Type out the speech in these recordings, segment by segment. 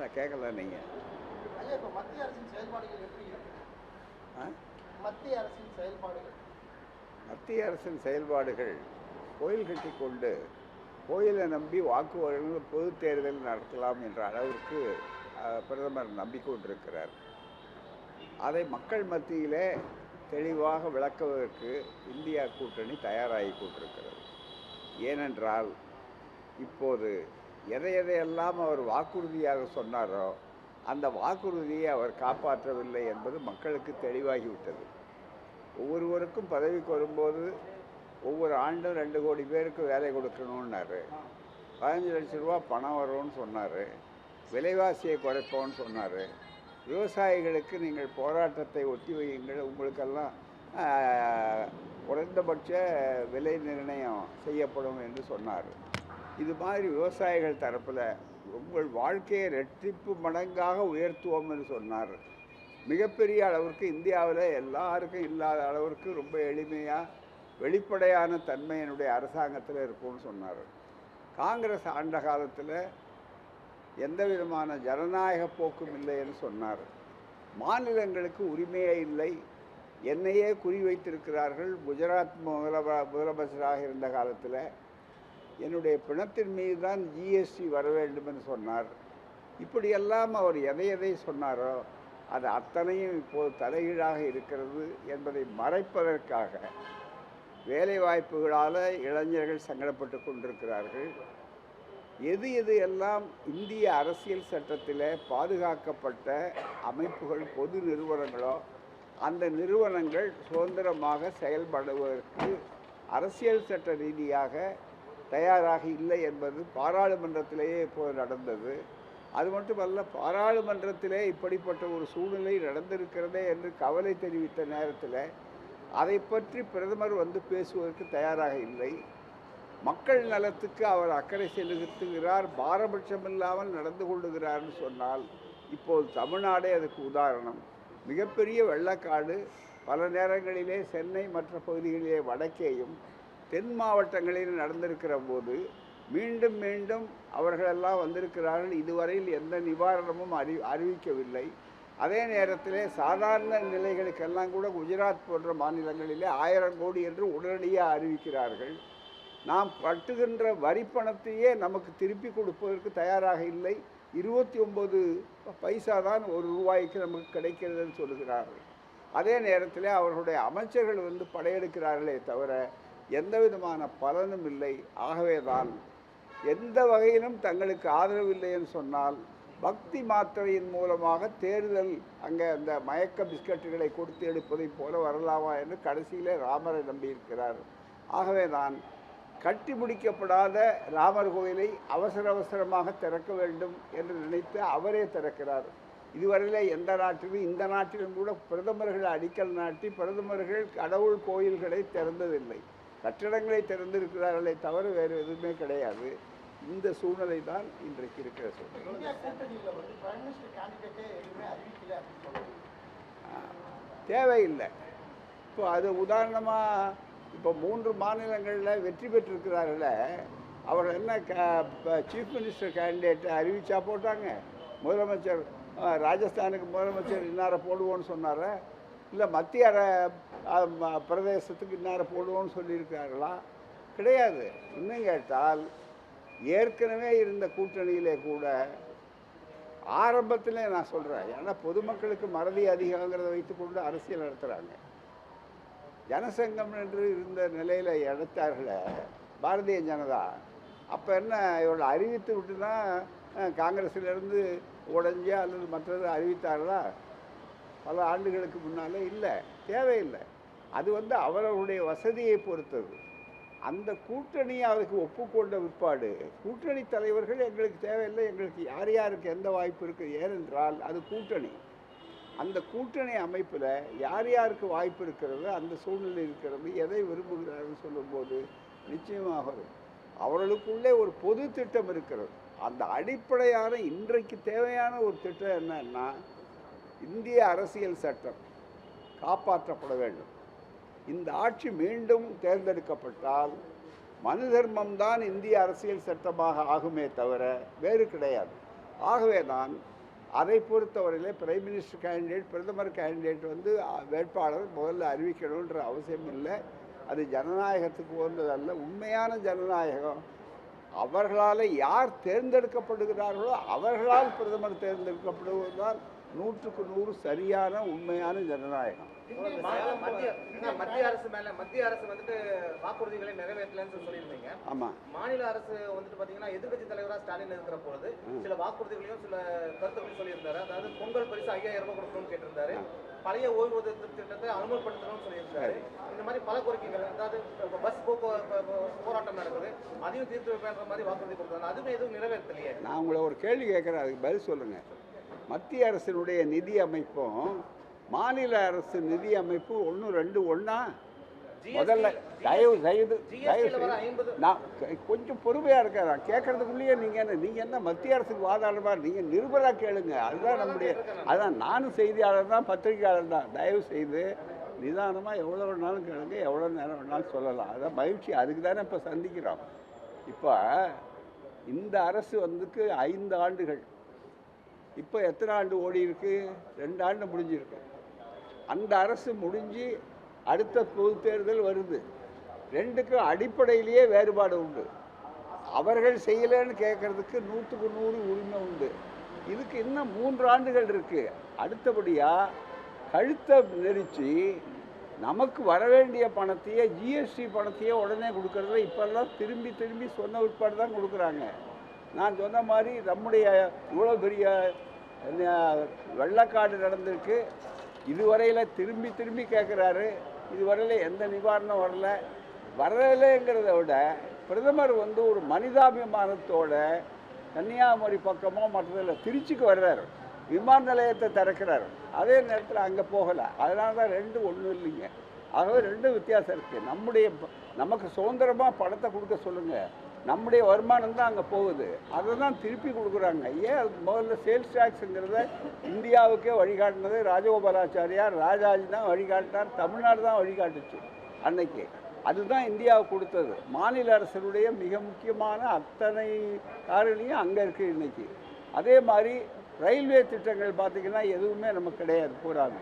நான் கேட்கல நீங்கள் மத்திய அரசின் செயல்பாடுகள் எப்படி மத்திய அரசின் செயல்பாடுகள். மத்திய அரசின் செயல்பாடுகள் கோயில் கட்டி கொண்டு கோயிலை நம்பி வாக்கு வழங்க பொது தேர்தல் நடத்தலாம் என்ற அளவிற்கு பிரதமர் நம்பிக்கொண்டிருக்கிறார் அதை மக்கள் மத்தியிலே தெளிவாக விளக்குவதற்கு இந்தியா கூட்டணி தயாராகி கொண்டிருக்கிறது. ஏனென்றால் இப்போது எதை எதையெல்லாம் அவர் வாக்குறுதியாக சொன்னாரோ அந்த வாக்குறுதியை அவர் காப்பாற்றவில்லை என்பது மக்களுக்கு தெளிவாகிவிட்டது. ஒவ்வொருவருக்கும் பதவிக்கு வரும்போது ஒவ்வொரு ஆண்டும் ரெண்டு கோடி பேருக்கு வேலை கொடுக்கணுன்னாரு பதினஞ்சு லட்ச ரூபா பணம் வரும்னு சொன்னார். விலைவாசியை குறைப்போம்னு சொன்னார். விவசாயிகளுக்கு நீங்கள் போராட்டத்தை ஒத்தி வையுங்கள் உங்களுக்கெல்லாம் குறைந்தபட்ச விலை நிர்ணயம் செய்யப்படும் என்று சொன்னார். இது மாதிரி விவசாயிகள் தரப்பில் உங்கள் வாழ்க்கையை ரெட்டிப்பு மடங்காக உயர்த்துவோம் என்று சொன்னார். மிகப்பெரிய அளவிற்கு இந்தியாவில் எல்லாருக்கும் இல்லாத அளவிற்கு ரொம்ப எளிமையாக வெளிப்படையான தன்மை என்னுடைய அரசாங்கத்தில் இருக்கும்னு சொன்னார். காங்கிரஸ் ஆண்ட காலத்தில் எந்த விதமான ஜனநாயக போக்கும் இல்லைன்னு சொன்னார். மாநிலங்களுக்கு உரிமையே இல்லை. என்னையே குறிவைத்திருக்கிறார்கள் குஜராத் முதலமைச்சராக இருந்த காலத்தில் என்னுடைய பிணத்தின் மீது தான் ஜிஎஸ்டி வர வேண்டும் என்று சொன்னார் இப்படியெல்லாம் அவர் எதை எதை சொன்னாரோ அது அத்தனையும் இப்போது தலைகீழாக இருக்கிறது என்பதை மறைப்பதற்காக வேலை வாய்ப்புகளால் இளைஞர்கள் சங்கடப்பட்டு கொண்டிருக்கிறார்கள். எது எது எல்லாம் இந்திய அரசியல் சட்டத்தில் பாதுகாக்கப்பட்ட அமைப்புகள் பொது நிறுவனங்களோ அந்த நிறுவனங்கள் சுதந்திரமாக செயல்படுவதற்கு அரசியல் சட்ட ரீதியாக தயாராக இல்லை என்பது பாராளுமன்றத்திலேயே இப்போது நடந்தது. அது மட்டுமல்ல பாராளுமன்றத்திலே இப்படிப்பட்ட ஒரு சூழ்நிலை நடந்திருக்கிறதே என்று கவலை தெரிவித்த நேரத்தில் அதை பற்றி பிரதமர் வந்து பேசுவதற்கு தயாராக இல்லை. மக்கள் நலத்துக்கு அவர் அக்கறை செலுத்துகிறார் பாரபட்சம் இல்லாமல் நடந்து கொள்ளுகிறார்னு சொன்னால் இப்போது தமிழ்நாடே அதுக்கு உதாரணம். மிகப்பெரிய வெள்ளக்காடு பல நேரங்களிலே சென்னை மற்ற பகுதிகளிலே வடக்கேயும் தென் மாவட்டங்களில் நடந்திருக்கிற போது மீண்டும் மீண்டும் அவர்களெல்லாம் வந்திருக்கிறார்கள். இதுவரையில் எந்த நிவாரணமும் அறி அறிவிக்கவில்லை. அதே நேரத்திலே சாதாரண நிலைகளுக்கெல்லாம் கூட குஜராத் போன்ற மாநிலங்களிலே ஆயிரம் கோடி என்று உடனடியாக அறிவிக்கிறார்கள். நாம் கட்டுகின்ற வரி பணத்தையே நமக்கு திருப்பி கொடுப்பதற்கு தயாராக இல்லை. இருபத்தி ஒம்பது பைசா தான் ஒரு ரூபாய்க்கு நமக்கு கிடைக்கிறதுன்னு சொல்லுகிறார்கள். அதே நேரத்தில் அவர்களுடைய அமைச்சர்கள் வந்து படையெடுக்கிறார்களே தவிர எந்த விதமான பலனும் இல்லை. ஆகவேதான் எந்த வகையிலும் தங்களுக்கு ஆதரவு இல்லை என்று சொன்னால் பக்தி மாத்திரையின் மூலமாக தேர்தல் அங்கே அந்த மயக்க பிஸ்கட்டுகளை கொடுத்து எடுப்பதைப் போல வரலாமா என்று கடைசியிலே ராமரை நம்பியிருக்கிறார். ஆகவே தான் கட்டி முடிக்கப்படாத ராமர் கோயிலை அவசர அவசரமாக திறக்க வேண்டும் என்று நினைத்து அவரே திறக்கிறார். இதுவரையிலே எந்த நாட்டிலும் இந்த நாட்டிலும் கூட பிரதமர்கள் அடிக்கல் நாட்டி பிரதமர்கள் கடவுள் கோயில்களை திறந்ததில்லை. கட்டடங்களை திறந்திருக்கிறார்களே தவிர வேறு எதுவுமே கிடையாது. இந்த சூழ்நிலை தான் இன்றைக்கு இருக்கிற சூழ்நிலை. தேவையில்லை. இப்போ அது உதாரணமாக இப்போ மூன்று மாநிலங்களில் வெற்றி பெற்றிருக்கிறார்கள அவர் என்ன சீஃப் மினிஸ்டர் கேண்டிடேட் அறிவிச்சா போட்டாங்க. முதலமைச்சர் ராஜஸ்தானுக்கு முதலமைச்சர் இன்னார போடுவோன்னு சொன்னாரா? இல்லை மத்திய பிரதேசத்துக்கு இன்னார போடுவோம்னு சொல்லியிருக்கார்களா கிடையாது. இன்னும் கேட்டால் ஏற்கனவே இருந்த கூட்டணியிலே கூட ஆரம்பத்திலே நான் சொல்கிறேன் ஏன்னா பொதுமக்களுக்கு மறதி அதிகங்கிறத வைத்துக்கொண்டு அரசியல் நடத்துகிறாங்க ஜனசங்கம் என்று இருந்த நிலையில் எடுத்தார்களே பாரதிய ஜனதா? அப்போ என்ன இவர்கள் அறிவித்து விட்டு தான் காங்கிரஸிலிருந்து உடஞ்சி அல்லது மற்றது அறிவித்தார்களா? பல ஆண்டுகளுக்கு முன்னாலே இல்லை. தேவையில்லை. அது வந்து அவரவருடைய வசதியை பொறுத்தது. அந்த கூட்டணி அதுக்கு ஒப்புக்கொண்ட விற்பாடு கூட்டணி தலைவர்கள் எங்களுக்கு தேவையில்லை எங்களுக்கு யார் யாருக்கு எந்த வாய்ப்பு இருக்குது ஏனென்றால் அது கூட்டணி. அந்த கூட்டணி அமைப்பில் யார் யாருக்கு வாய்ப்பு இருக்கிறது அந்த சூழ்நிலை இருக்கிறது எதை விரும்புகிறார்கள் சொல்லும்போது நிச்சயமாக அவர்களுக்குள்ளே ஒரு பொது திட்டம் இருக்கிறது. அந்த அடிப்படையான இன்றைக்கு தேவையான ஒரு திட்டம் என்னன்னா இந்திய அரசியல் சட்டம் காப்பாற்றப்பட வேண்டும். இந்த ஆட்சி மீண்டும் தேர்ந்தெடுக்கப்பட்டால் மனு தர்மம் தான் இந்திய அரசியல் சட்டமாக ஆகுமே தவிர வேறு கிடையாது. ஆகவே தான் அதை பொறுத்தவரையிலே பிரைம் மினிஸ்டர் கேண்டிடேட் பிரதமர் கேண்டிடேட் வந்து வேட்பாளர் முதல்ல அறிவிக்கணுன்ற அவசியம் இல்லை. அது ஜனநாயகத்துக்கு உகந்ததல்ல. உண்மையான ஜனநாயகம் அவர்களால் யார் தேர்ந்தெடுக்கப்படுகிறார்களோ அவர்களால் பிரதமர் தேர்ந்தெடுக்கப்படுவதுதான் நூற்றுக்கு நூறு சரியான உண்மையான ஜனநாயகம். மத்திய அரசு மேல மத்திய அரசு வந்துட்டு வாக்குறுதிகளை நிறைவேற்றலன்னு சொல்லி சொல்லியிருந்தீங்க. ஆமாம் மாநில அரசு வந்துட்டு பாத்தீங்கன்னா எதிர்க்கட்சி தலைவரா ஸ்டாலின் இருக்கிற பொழுது சில வாக்குறுதிகளையும் சில கருத்துக்களையும் சொல்லியிருந்தாரு. அதாவது பொங்கல் பரிசு ஐயாயிரம் ரூபாய் கொடுக்கணும்னு கேட்டிருந்தாரு. பழைய ஓய்வூதிய திட்டத்தை அமல்படுத்தணும்னு சொல்லியிருந்தாரு. இந்த மாதிரி பல கோரிக்கைகள் அதாவது பஸ் போராட்டம் நடக்குது. அதையும் தீர்த்து வைப்பேன்ற மாதிரி வாக்குறுதி கொடுத்தாங்க. அதுவும் எதுவும் நிறைவேற்றலையே? நான் உங்களை ஒரு கேள்வி கேட்குறேன். அதுக்கு பதில் சொல்லுங்கள் மத்திய அரசினுடைய நிதி அமைப்பும் மாநில அரசு நிதி அமைப்பு ஒன்று ரெண்டு ஒன்றா முதல்ல தயவு செய்து தயவு நான் கொஞ்சம் பொறுமையாக இருக்கேன் நான் கேட்கறதுக்குள்ளேயே நீங்கள் என்ன நீங்கள் என்ன மத்திய அரசுக்கு வாதாடுமா நீங்கள் நிருபராக கேளுங்க. அதுதான் நம்முடைய அதான் நானும் செய்தியாளர் தான் பத்திரிகையாளர் தான். தயவு செய்து நிதானமாக எவ்வளோ வேணாலும் கேளுங்க எவ்வளோ நேரம் வேணாலும் சொல்லலாம். அதான் மகிழ்ச்சி. அதுக்கு தானே இப்போ சந்திக்கிறோம். இப்போ இந்த அரசு வந்துக்கு ஐந்து ஆண்டுகள். இப்போ எத்தனை ஆண்டு ஓடி இருக்கு ரெண்டு ஆண்டு முடிஞ்சிருக்கு. அந்த அரசு முடிஞ்சு அடுத்த பொது தேர்தல் வருது. ரெண்டுக்கும் அடிப்படையிலேயே வேறுபாடு உண்டு. அவர்கள் செய்யலைன்னு கேட்கறதுக்கு நூற்றுக்கு நூறு உரிமை உண்டு. இதுக்கு இன்னும் மூன்று ஆண்டுகள் இருக்குது அடுத்தபடியாக கழுத்தை நெரிச்சு நமக்கு வர வேண்டிய பணத்தையே ஜிஎஸ்டி பணத்தையே உடனே கொடுக்கறதுல இப்போல்லாம் திரும்பி திரும்பி சொன்ன உட்பாடு தான் கொடுக்குறாங்க. நான் சொன்ன மாதிரி நம்முடைய இவ்வளோ பெரிய வெள்ளக்காடு நடந்திருக்கு. இதுவரையில் திரும்பி திரும்பி கேட்குறாரு இதுவரையில் எந்த நிவாரணம் வரல. வரலைங்கிறத விட பிரதமர் வந்து ஒரு மனிதாபிமானத்தோட கன்னியாகுமரி பக்கமோ மற்றதில் திருச்சிக்கு வர்றாரு. விமான நிலையத்தை திறக்கிறார். அதே நேரத்தில் அங்கே போகலை. அதனால தான் ரெண்டு ஒன்றும் இல்லைங்க. ஆகவே ரெண்டு வித்தியாசம் இருக்குது நம்முடைய ப- நமக்கு சுதந்திரமாக பணத்தை கொடுக்க சொல்லுங்கள் நம்முடைய வருமானம் தான் அங்கே போகுது. அதை தான் திருப்பி கொடுக்குறாங்க. ஏன் அது முதல்ல சேல்ஸ் டேக்ஸுங்கிறத இந்தியாவுக்கே வழிகாட்டினது ராஜகோபாலாச்சாரியார் ராஜாஜி தான் வழிகாட்டினார் தமிழ்நாடு தான் வழிகாட்டுச்சு அன்னைக்கு. அதுதான் இந்தியாவுக்கு கொடுத்தது. மாநில அரசினுடைய மிக முக்கியமான அத்தனை காரணியும் அங்கே இருக்குது இன்றைக்கி அதே மாதிரி ரயில்வே திட்டங்கள் பார்த்திங்கன்னா எதுவுமே நமக்கு கிடையாது போகிறாங்க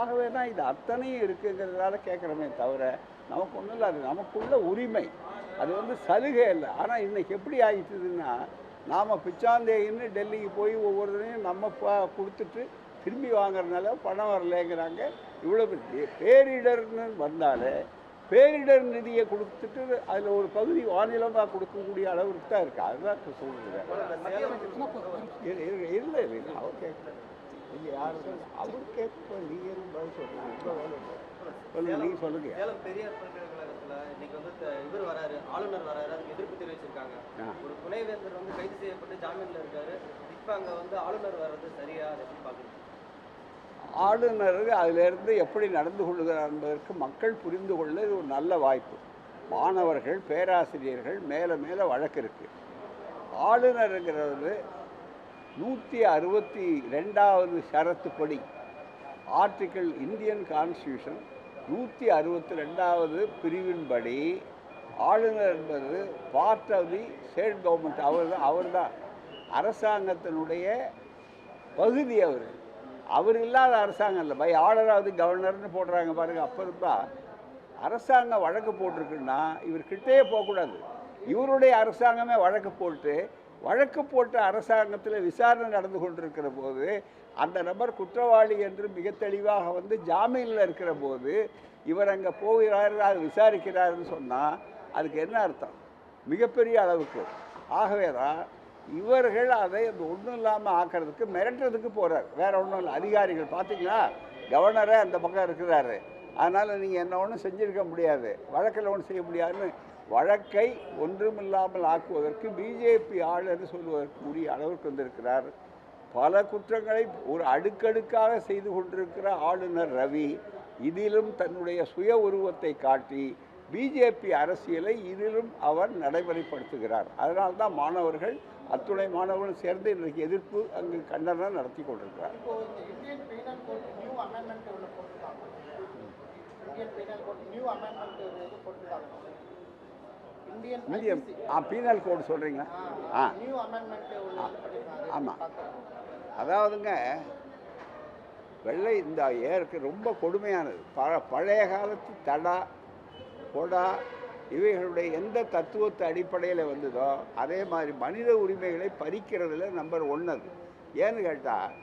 ஆகவே தான் இது அத்தனையும் இருக்குங்கிறதுனால கேட்குறோமே தவிர நமக்கு ஒன்றும் இல்லை அது நமக்குள்ள உரிமை அது வந்து சலுகை இல்லை ஆனால் இன்னைக்கு எப்படி ஆகிட்டுதுன்னா நாம் பிச்சாந்தேயின்னு டெல்லிக்கு போய் ஒவ்வொருத்தரையும் நம்ம ப- கொடுத்துட்டு திரும்பி வாங்குறதுனால பணம் வரலைங்கிறாங்க இவ்வளோ பெரிய பேரிடர்னு வந்தாலே பேரிடர் நிதியை கொடுத்துட்டு அதில் ஒரு பகுதி மாநிலமாக கொடுக்கக்கூடிய அளவுக்கு தான் இருக்குது அதுதான் இப்போ சொல்லுங்கள் இல்லை இல்லை அவர் கேட்கல சொல்ல அவர் கேட்க நீங்கள் எதுவும் பதில் சொல்லுங்கள் உங்கள் வேலை இல்லை. சொல்லுங்க சொல்லுங்க சேலம் பெரியார் பல்கலைக்கழகத்துல இன்னைக்கு வந்து இவர் வராரு ஆளுநர் வராரு அதுக்கு எதிர்ப்பு தெரிவிச்சிருக்காங்க. ஒரு துணைவேந்தர் வந்து கைது செய்யப்பட்டு ஜாமீன்ல இருக்காரு. இப்ப அங்க வந்து ஆளுநர் வர்றது சரியா அதை எப்படி பாக்குறீங்க ஆளுநர் அதிலிருந்து எப்படி நடந்து கொள்கிறார் என்பதற்கு மக்கள் புரிந்து கொள்ள இது ஒரு நல்ல வாய்ப்பு. மாணவர்கள் பேராசிரியர்கள் மேலே மேலே வழக்கு இருக்குது ஆளுநருங்கிறது நூற்றி அறுபத்தி ரெண்டாவது ஷரத்துப்படி ஆர்டிக்கிள் இந்தியன் கான்ஸ்டியூஷன் நூற்றி அறுபத்தி ரெண்டாவது பிரிவின்படி ஆளுநர் என்பது part of the state government. அவர் தான் அவர் தான். அரசாங்கத்தினுடைய பகுதி அவர். அவர் இல்லாத அரசாங்கம் இல்லை. பை ஆர்டர் ஆஃப் தி கவர்னர்னு போடுறாங்க பாருங்கள் அப்போ இருந்தால் அரசாங்கம் வழக்கு போட்டிருக்குன்னா இவர் கிட்டேயே போகக்கூடாது. இவருடைய அரசாங்கமே வழக்கு போட்டு வழக்கு போட்ட அரசாங்கத்தில் விசாரணை நடந்து கொண்டிருக்கிற போது அந்த நபர் குற்றவாளி என்று மிக தெளிவாக வந்து ஜாமீனில் இருக்கிற போது இவர் அங்கே போகிறார் அது விசாரிக்கிறாருன்னு சொன்னால் அதுக்கு என்ன அர்த்தம்? மிகப்பெரிய அளவுக்கு. ஆகவே தான் இவர்கள் அதை அந்த ஒன்றும் இல்லாமல் ஆக்கிறதுக்கு மிரட்டுறதுக்கு போகிறார் வேற ஒன்றும் இல்லை அதிகாரிகள். பார்த்தீங்களா கவர்னரே அந்த பக்கம் இருக்கிறாரு. அதனால் நீங்கள் என்ன ஒன்றும் செஞ்சுருக்க முடியாது. வழக்கில் ஒன்றும் செய்ய முடியாதுன்னு வழக்கை ஒன்றுமில்லாமல் ஆக்குவதற்கு பிஜேபி ஆளுநர் சொல்வதற்கு உரிய அளவுக்கு வந்திருக்கிறார். பல குற்றங்களை ஒரு அடுக்கடுக்காக செய்து கொண்டிருக்கிற ஆளுநர் ரவி இதிலும் தன்னுடைய சுய உருவத்தை காட்டி பிஜேபி அரசியலை இதிலும் அவர் நடைமுறைப்படுத்துகிறார். அதனால்தான் மாணவர்கள் அத்துணை மாணவர்கள் சேர்ந்து இன்றைக்கு எதிர்ப்பு அங்கு கண்டனம் நடத்தி கொண்டிருக்கிறார். நியூ அமெண்ட்மெண்ட் நியூ அமெண்ட்மெண்ட் ஒரு இது போட்டிருக்காங்க இந்தியன் இந்திய ஆ பீனல் கோடு சொல்கிறீங்களா ஆ நியூ அமெண்ட்மெண்ட் ஒன்று வந்து பண்ணியிருக்காங்க ஆமா. அதாவதுங்க வெள்ளை இந்த ஏருக்கு ரொம்ப கொடுமையானது. ப பழைய காலத்து தடா கொடா இவைகளுடைய எந்த தத்துவத்து அடிப்படையில் வந்ததோ அதே மாதிரி மனித உரிமைகளை பறிக்கிறதுல நம்பர் ஒன் அது. ஏன்னு கேட்டால்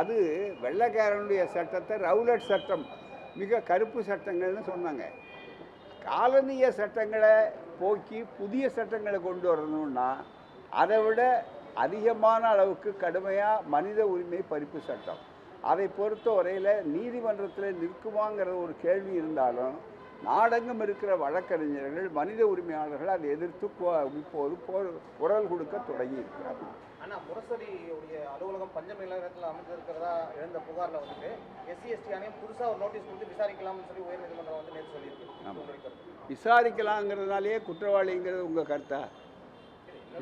அது வெள்ளைக்காரனுடைய சட்டத்தை ரவுலட் சட்டம் மிக கருப்பு சட்டங்கள்னு சொன்னாங்க. காலனிய சட்டங்களை போக்கி புதிய சட்டங்களை கொண்டு வரணும்னா அதை விட அதிகமான அளவுக்கு கடுமையாக மனித உரிமை பறிப்பு சட்டம். அதை பொறுத்த வரையில் நீதிமன்றத்தில் நிற்குமாங்கிற ஒரு கேள்வி இருந்தாலும் நாடெங்கும் இருக்கிற வழக்கறிஞர்கள் மனித உரிமையாளர்கள் அதை எதிர்த்து இப்போது குரல் கொடுக்க தொடங்கி இருக்கிறார்கள். ஆனா முரசொலி உடைய அலுவலகம் பஞ்சமிலகத்தில் அமைந்திருக்கிறதா எழுந்த புகார்ல வந்துட்டு எஸ்சி எஸ்டி ஆணையம் புதுசா ஒரு நோட்டீஸ் கொடுத்து விசாரிக்கலாம்னு சொல்லி உயர்நீதிமன்றம் வந்து நேற்று சொல்லியிருக்கு. விசாரிக்கலாங்கிறதுனாலேயே குற்றவாளிங்கிறது உங்கள் கருத்தா?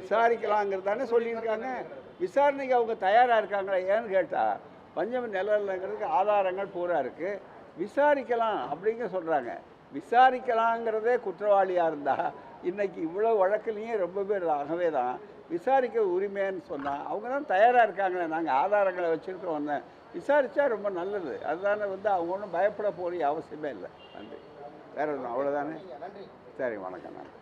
விசாரிக்கலாங்கிறது தானே சொல்லியிருக்காங்க. விசாரணைக்கு அவங்க தயாராக இருக்காங்களா ஏன்னு கேட்டால் பஞ்சம் நிலங்கிறதுக்கு ஆதாரங்கள் பூரா இருக்குது விசாரிக்கலாம் அப்படிங்க சொல்கிறாங்க விசாரிக்கலாங்கிறதே குற்றவாளியாக இருந்தால் இன்றைக்கி இவ்வளோ வழக்குலேயும் ரொம்ப பேர் ஆகவே தான் விசாரிக்க உரிமைன்னு சொன்னால் அவங்க தான் தயாராக இருக்காங்களே நாங்கள் ஆதாரங்களை வச்சுருக்கோம் வந்தேன் விசாரித்தா ரொம்ப நல்லது. அதுதானே வந்து அவங்க ஒன்றும் பயப்பட போகிற அவசியமே இல்லை. நன்றி. வேற ஒன்றும் அவ்வளோதானே நன்றி சரி வணக்கம். நன்றி